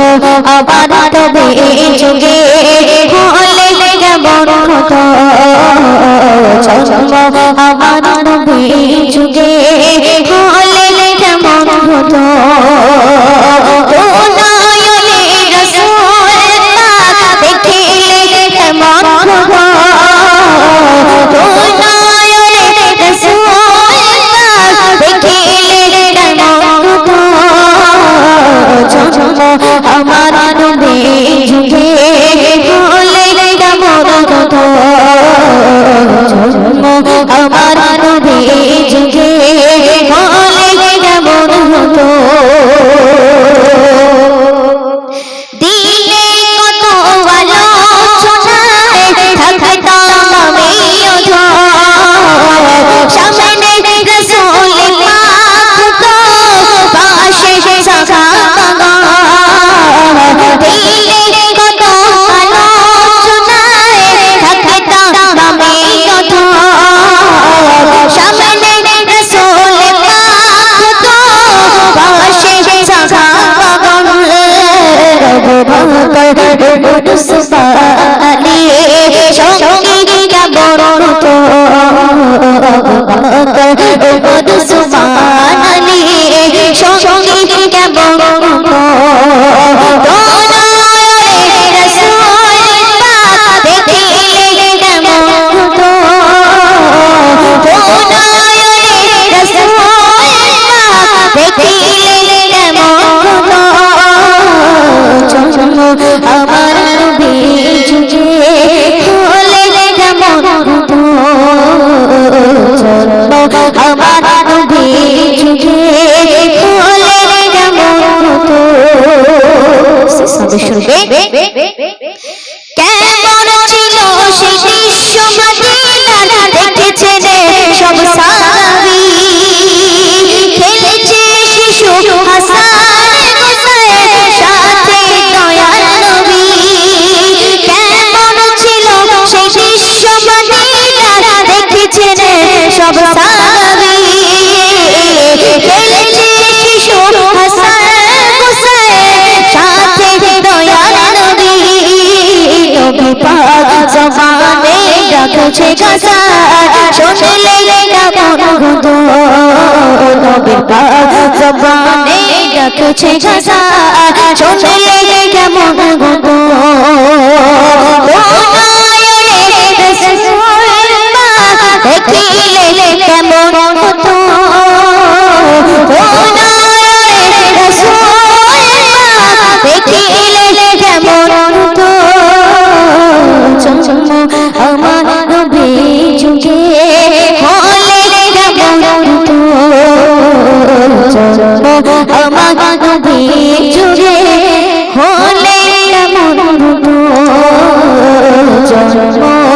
আবার তবে যুগে হলে কেমন হতো? জন্ম আবার تو ভক্ত সুস্তালি হবে শুনবে কেমন ছিল সেই বিশ্ব মদিনা দেখেছে রে সব সাহাবী খেলেছে শিশু হাসান সব পাক জমানে ডাকছে গাজার শুনলে কেমন হুদু নবীর পাক জমানে ডাকছে গাজার শুনলে কেমন হুদু কেমন হুদু আমার নবী যুগে হলে রামতো আমার নবী যুগে হলে রামতো জন্ম